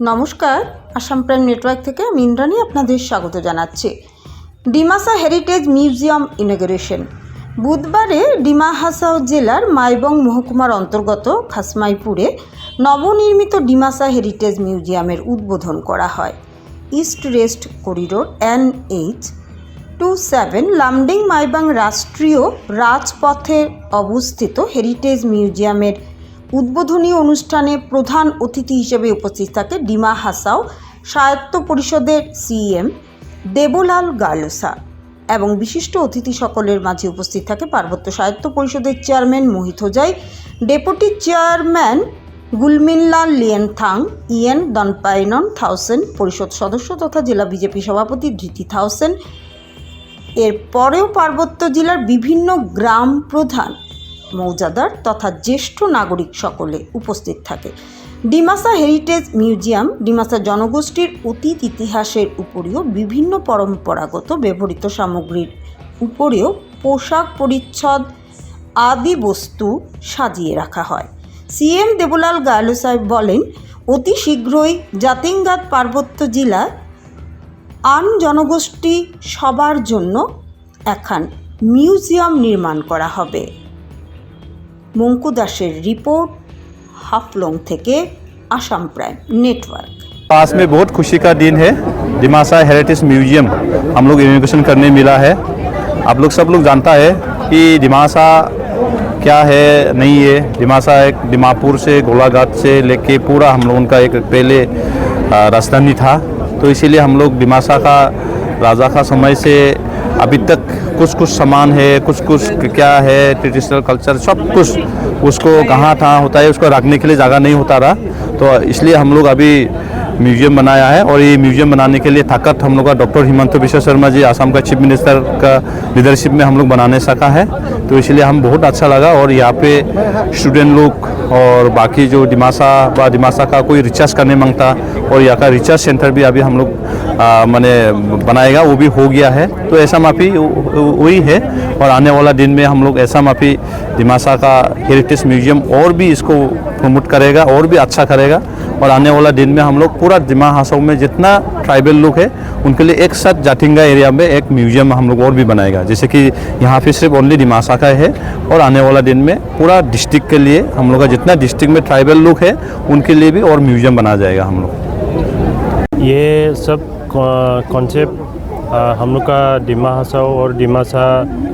নমস্কার, Assam prime network থেকে আমি ইন্দ্রাণী আপনাদের স্বাগত জানাচ্ছি। ডিমাসা হেরিটেজ মিউজিয়াম ইনগ্রেশন। বুধবারে ডিমা হাসাও জেলার মাইবং মহকুমার অন্তর্গত খাসমাইপুরে নবনির্মিত ডিমাসা হেরিটেজ মিউজিয়ামের উদ্বোধন করা হয়। East west corridor N H two seven Lumding Maibang রাষ্ট্রীয় রাজপথে অবস্থিত হেরিটেজ মিউজিয়ামের উদ্বোধনী অনুষ্ঠানে প্রধান অতিথি হিসেবে উপস্থিত থাকে ডিমা হাসাও, স্বায়ত্ত পরিষদের সিএম দেবলাল গার্লসা এবং বিশিষ্ট অতিথি সকলের মাঝে উপস্থিত থাকে পার্বত্য সাহিত্য পরিষদের chairman Mohit Hojai deputy chairman Gulminlal Lienthang Yen Donpainon Thaosen, পরিষদ সদস্য তথা জেলা বিজেপি সভাপতি ধৃতি থাউসেন। এর পরেও পার্বত্য জেলার বিভিন্ন গ্রাম প্রধান মৌজাদার তথা জ্যেষ্ঠ নাগরিক সকলে উপস্থিত থাকে। ডিমাসা হেরিটেজ মিউজিয়াম, ডিমাসা জনগোষ্ঠীর অতীত ইতিহাসের উপরেও বিভিন্ন পরম্পরাগত ব্যবহৃত সামগ্রীর উপরেও পোশাক পরিচ্ছদ আদি বস্তু সাজিয়ে রাখা হয়। সিএম দেবলাল গায়লু সাহেব বলেন, অতি শীঘ্রই জাতিঙ্গাত পার্বত্য জেলায় আন জনগোষ্ঠী সবার জন্য এখন মিউজিয়াম নির্মাণ করা হবে। মঙ্কু দাসের রিপোর্ট হাফলং থেকে আসাম প্রাইম নেটওয়ার্ক पास में बहुत खुशी का दिन है दिमासा हेरिटेज म्यूजियम हम लोग इनोग्रेशन करने मिला है आप लोग सब लोग जानता है कि दिमासा क्या है नहीं है दिमासा एक दिमापुर से गोलाघाट से लेके पूरा हम लोगों का एक पहले आ, राजधानी था तो इसीलिए हम लोग दिमासा का राजा का समय से अभी तक कुछ कुछ सामान है, कुछ कुछ क्या है ट्रेडिशनल कल्चर सब कुछ उसको कहाँ कहाँ होता है, उसको रखने के लिए जगह नहीं होता रहा। तो इसलिए हम लोग अभी म्यूज़ियम बनाया है और ये म्यूज़ियम बनाने के लिए ताकत हम लोग का डॉक्टर हिमंत विश्व शर्मा जी, आसाम का चीफ मिनिस्टर का लीडरशिप में हम लोग बनाने सका है। तो इसलिए हम बहुत अच्छा लगा और यहाँ पे स्टूडेंट लोग और बाकी जो दिमासा व दिमासा का कोई रिसर्च करने माँगता और यहाँ का रिसर्च सेंटर भी अभी हम लोग मैंने बनाएगा, वो भी हो गया है। तो ऐसा माफ़ी वही है और आने वाला दिन में हम लोग ऐसा माफ़ी दिमासा का हेरिटेज म्यूज़ियम और भी इसको प्रमोट करेगा और भी अच्छा करेगा। और आने वाला दिन में हम लोग पूरा दिमा हासों में जितना ट्राइबल लोग है, उनके लिए एक साथ जाटिंगा एरिया में एक म्यूज़ियम हम लोग और भी बनाएगा। जैसे कि यहाँ पे सिर्फ़ ओनली दिमासा का है और आने वाला दिन में पूरा डिस्ट्रिक्ट के लिए हम लोग का जितना डिस्ट्रिक्ट में ट्राइबल लोग है, उनके लिए भी और म्यूज़ियम बनाया जाएगा हम लोग। ये सब कॉन्सेप्ट हम लोग का डिमा हसाओ और डिमासा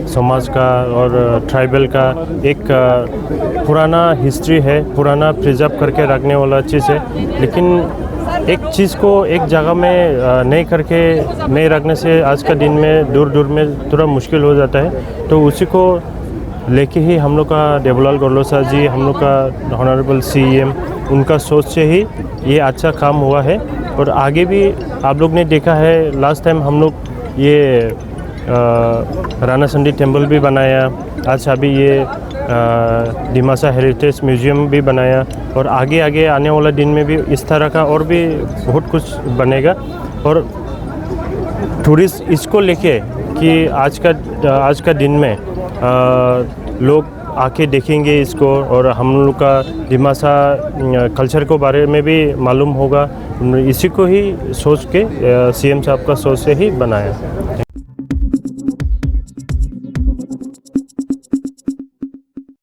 समाज का और ट्राइबल का एक अ, पुराना हिस्ट्री है पुराना प्रिजर्व करके रखने वाला चीज़ है। लेकिन एक चीज़ को एक जगह में अ, नहीं करके नहीं रखने से आज का दिन में दूर दूर में थोड़ा मुश्किल हो जाता है। तो उसी को लेके ही हम लोग का देवलाल गौरलोसा जी हम लोग का ऑनरेबल सीएम उनका सोच से ही ये अच्छा काम हुआ है। और आगे भी आप लोग ने देखा है लास्ट टाइम हम लोग ये अ, राणा संडी टेंपल भी बनाया आज अभी ये डिमासा हेरिटेज म्यूज़ियम भी बनाया और आगे आगे आने वाला दिन में भी इस तरह का और भी बहुत कुछ बनेगा और टूरिस्ट इसको लेके कि आज का आज का दिन में अ, लोग आके देखेंगे इसको और हम लोग का दिमाशा कल्चर को बारे में भी मालूम होगा। इसी को ही सोच के सीएम साहब का सोच से ही बनाया।